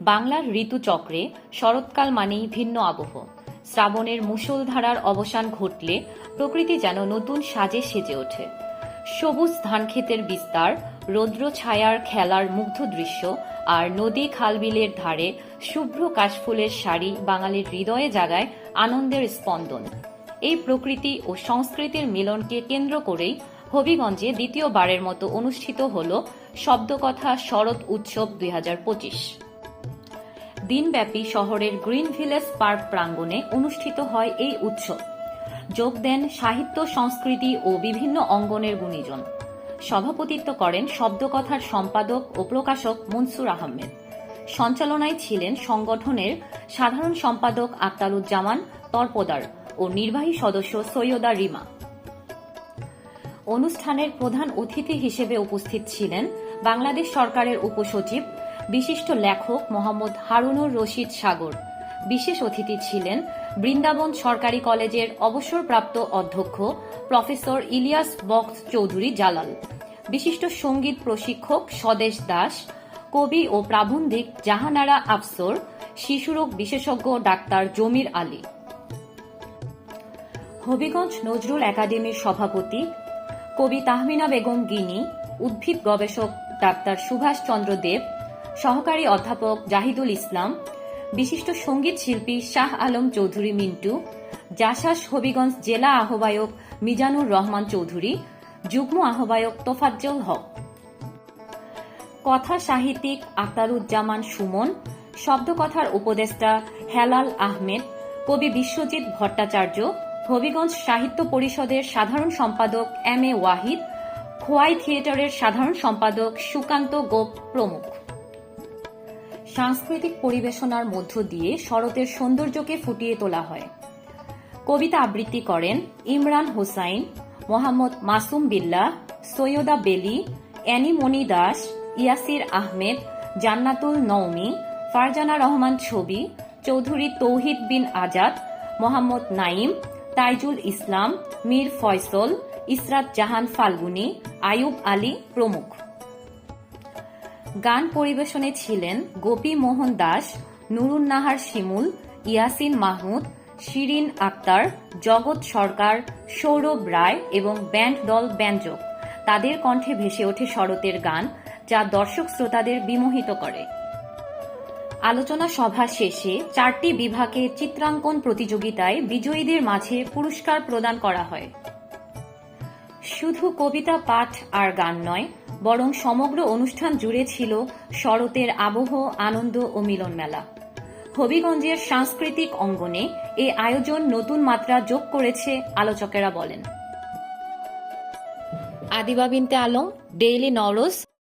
বাংলার ঋতুচক্রে শরৎকাল মানেই ভিন্ন আবহ। শ্রাবণের মুষলধারার অবসান ঘটলে প্রকৃতি যেন নতুন সাজে সেজে ওঠে। সবুজ ধানক্ষেতের বিস্তার, রৌদ্র ছায়ার খেলার মুগ্ধ দৃশ্য আর নদী খালবিলের ধারে শুভ্র কাশফুলের শাড়ি বাঙালির হৃদয়ে জাগায় আনন্দের স্পন্দন। এই প্রকৃতি ও সংস্কৃতির মিলনকে কেন্দ্র করেই হবিগঞ্জে দ্বিতীয়বারের মতো অনুষ্ঠিত হল শব্দকথা শরৎ উৎসব দুই হাজার পঁচিশ। দিনব্যাপী শহরের গ্রিন ভিলেজ পার্ক প্রাঙ্গণে অনুষ্ঠিত হয় এই উৎসব। যোগ দেন সাহিত্য, সংস্কৃতি ও বিভিন্ন অঙ্গনের গুণীজন। সভাপতিত্ব করেন শব্দকথার সম্পাদক ও প্রকাশক মনসুর আহমেদ। সঞ্চালনায় ছিলেন সংগঠনের সাধারণ সম্পাদক আক্তারুজ্জামান তর্পদার ও নির্বাহী সদস্য সৈয়দা রিমা। অনুষ্ঠানের প্রধান অতিথি হিসেবে উপস্থিত ছিলেন বাংলাদেশ সরকারের উপসচিব বিশিষ্ট লেখক মোহাম্মদ হারুনুর রশিদ সাগর। বিশেষ অতিথি ছিলেন বৃন্দাবন সরকারি কলেজের অবসরপ্রাপ্ত অধ্যক্ষ প্রফেসর ইলিয়াস বক্স চৌধুরী জালাল। বিশিষ্ট সংগীত প্রশিক্ষক স্বদেশ দাস, কবি ও প্রাবন্ধিক জাহানারা আফসর, শিশুরোগ বিশেষজ্ঞ ডাক্তার জমির আলী। হবিগঞ্জ নজরুল একাডেমির সভাপতি কবি তাহমিনা বেগম গিনি, উদ্ভিদ গবেষক ডাক্তার সুভাষ চন্দ্র দেব সহকারী অধ্যাপক জাহিদুল ইসলাম, বিশিষ্ট সংগীত শিল্পী শাহ আলম চৌধুরী মিন্টু, জাসাস হবিগঞ্জ জেলা আহ্বায়ক মিজানুর রহমান চৌধুরী, যুগ্ম আহ্বায়ক তোফাজ্জল হক। কথা সাহিত্যিক আক্তারুজ্জামান সুমন, শব্দকথার উপদেষ্টা হেলাল আহমেদ, কবি বিশ্বজিৎ ভট্টাচার্য, হবিগঞ্জ সাহিত্য পরিষদের সাধারণ সম্পাদক এম এ ওয়াহিদ, খোয়াই থিয়েটারের সাধারণ সম্পাদক সুকান্ত গোপ প্রমুখ। সাংস্কৃতিক পরিবেশনার মধ্য দিয়ে শরতের সৌন্দর্যকে ফুটিয়ে তোলা হয়। কবিতা আবৃত্তি করেন ইমরান হোসাইন, মোহাম্মদ মাসুম বিল্লা, সৈয়দা বেলি অ্যানিমণি দাস, ইয়াসির আহমেদ, জান্নাতুল নওমি, ফারজানা রহমান ছবি, চৌধুরী তৌহিদ বিন আজাদ, মোহাম্মদ নাইম তাইজুল ইসলাম, মীর ফয়সল, ইসরাত জাহান ফাল্গুনী, আয়ুব আলী প্রমুখ। গান পরিবেশনে ছিলেন গোপী মোহন দাস নুরুন্নাহার শিমুল, ইয়াসিন মাহমুদ, শিরিন আক্তার, জগৎ সরকার, সৌরভ রায় এবং ব্যান্ড দল ব্যঞ্জক। তাদের কণ্ঠে ভেসে ওঠে শরতের গান, যা দর্শক শ্রোতাদের বিমোহিত করে। আলোচনা সভা শেষে চারটি বিভাগে চিত্রাঙ্কন প্রতিযোগিতায় বিজয়ীদের মাঝে পুরস্কার প্রদান করা হয়। শুধু কবিতা, পাঠ আর গান নয় বরং সমগ্র অনুষ্ঠান জুড়ে ছিল শরতের আবহ, আনন্দ ও মিলন মেলা। হবিগঞ্জের সাংস্কৃতিক অঙ্গনে এ আয়োজন নতুন মাত্রা যোগ করেছে, আলোচকেরা বলেন। আদিবা বিনতে আলম, ডেইলি নরোজ